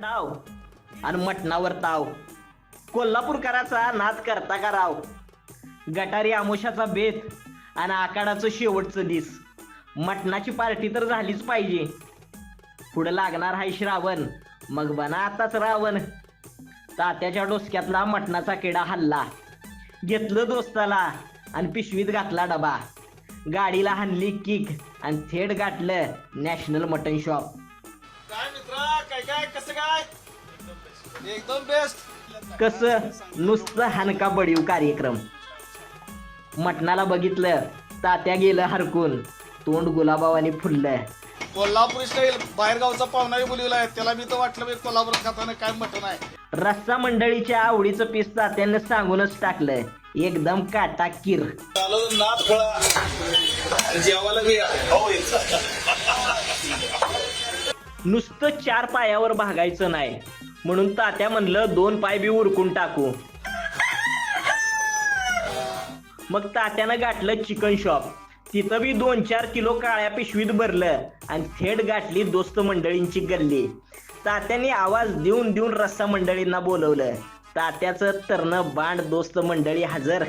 डाव आणि मटणावर ताव. कोल्हापूरकराचा नाच करता का राव गटारी आमोशाचा बेत आणि आकाडाचं शेवटचं दिस. मटणाची पार्टी तर झालीच पाहिजे. पुढं लागणार हाय श्रावण मग बना आताच रावण. तात्याच्या डोसक्यातला मटणाचा किडा हल्ला. घेतलं दोस्ताला आणि पिशवीत घातला डबा. गाडीला हाणली किक आणि थेट गाठलं नॅशनल मटन शॉप. एकदम बेस्ट कस? नुसतं हानका बडीव कार्यक्रम. मटणाला बघितलं तात्या गेलं हरकून. तोंड गुलाबावानी फुललं कोल्हापूर स्टाईल बाहेर गावचा पाहुणाही बोलवलाय त्याला मी तर वाटलं मी कोल्हापूर खाताना काय मटण आहे. रस्सा मंडळीच्या आवडीचं पीस तात्यानं सांगूनच टाकलं एकदम काटा किर. चालू नाथ फळा. जेवायला बी नुसतं चार पायावर भागायचं नाही. म्हणून तात्या म्हणलं दोन पाय बी उरकून टाकू. मग तात्यानं गाठलं चिकन शॉप. तिथं बी दोन चार किलो काळ्या पिशवीत भरलं आणि थेट गाठली दोस्त मंडळींची गल्ली. तात्याने आवाज देऊन देऊन रस्सा मंडळींना बोलवलं. तात्याचं तरण बांड दोस्त मंडळी हजर.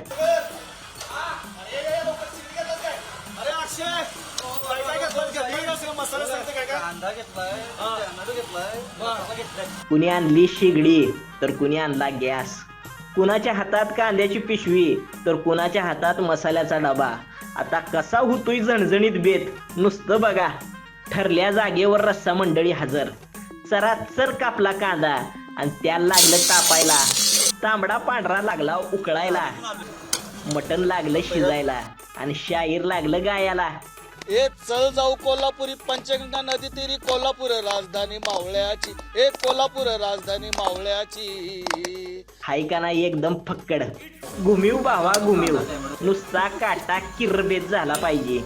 कांदा घेतलाय टोमॅटो घेतलाय कुणी आणली शिगडी तर कुणी आणला गॅस. कुणाच्या हातात कांद्याची पिशवी तर कुणाच्या हातात मसाल्याचा डबा. आता कसा होतोय झणझणीत बेत नुसतं बघा. ठरल्या जागेवर रस्सा मंडळी हजर. चराचर कापला कांदा आणि त्याला लागलं तापायला. तांबडा पांढरा लागला उकळायला. मटण लागलं शिजायला. आणि शाहीर लागलं गायाला. ए चल जाऊ कोल्हापुरी पंचगंगा नदी तीरी कोल्हापूर राजधानी मावळ्याची. ए कोल्हापूर राजधानी मावळ्याची. हाय का नाही एकदम फक्कड. घुमीव भावा घुमीव. नुसता काटा किरबेत झाला पाहिजे.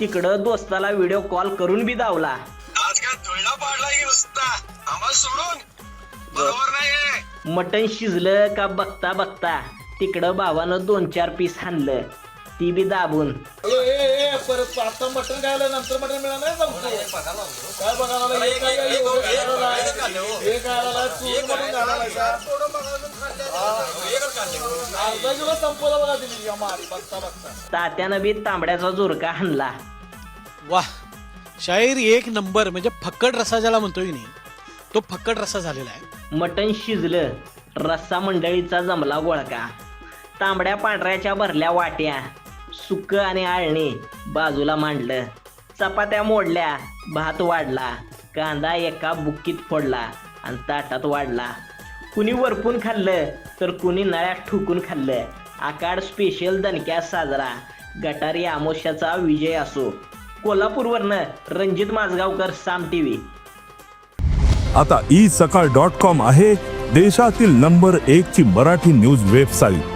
तिकडं दोस्ताला व्हिडिओ कॉल करून बी दावला. आज काय धुळा पाडला की नुसता? आम्हाला सोडून? बरोबर नाही मटण शिजलं का बघता बघता तिकडं भावानं दोन चार पीस हाणलं. ती बी दाबून. ए ए ए परत आता मटण खायला नंतर मटण मिळालं नाही सांगतो. काय बघायला लागला? हे काय काय एवढं खायला लागला? हे खायला लागला? चूर मटण खायला लागला? अर्धा किलो संपवला बघा तुम्ही. मारी बघता बघता. तात्यानं बी तांबड्याचा जोरका हाणला वाह शाहीर एक नंबर म्हणजे फक्कड रसा ज्याला म्हणतोय नाही तो फक्कड रसा झालेला आहे. मटण शिजलं रस्सा मंडळीचा जमला गोळका. तांबड्या पांढऱ्याच्या भरल्या वाट्या. सुक आणि आळणी बाजूला मांडलं. चपात्या मोडल्या भात वाढला कांदा एका बुक्कीत फोडला आणि ताटात वाढला. कुणी वरपून खाल्लं तर कुणी नळ्यात ठुकून खाल्लं. आकाड स्पेशल दणक्या साजरा गटारी आमोशाचा विजय असो. कोल्हापूरवरनं रणजित माझगावकर साम टीव्ही. आता ई सकाळ डॉट कॉम आहे देशातील नंबर एक ची मराठी न्यूज वेबसाईट.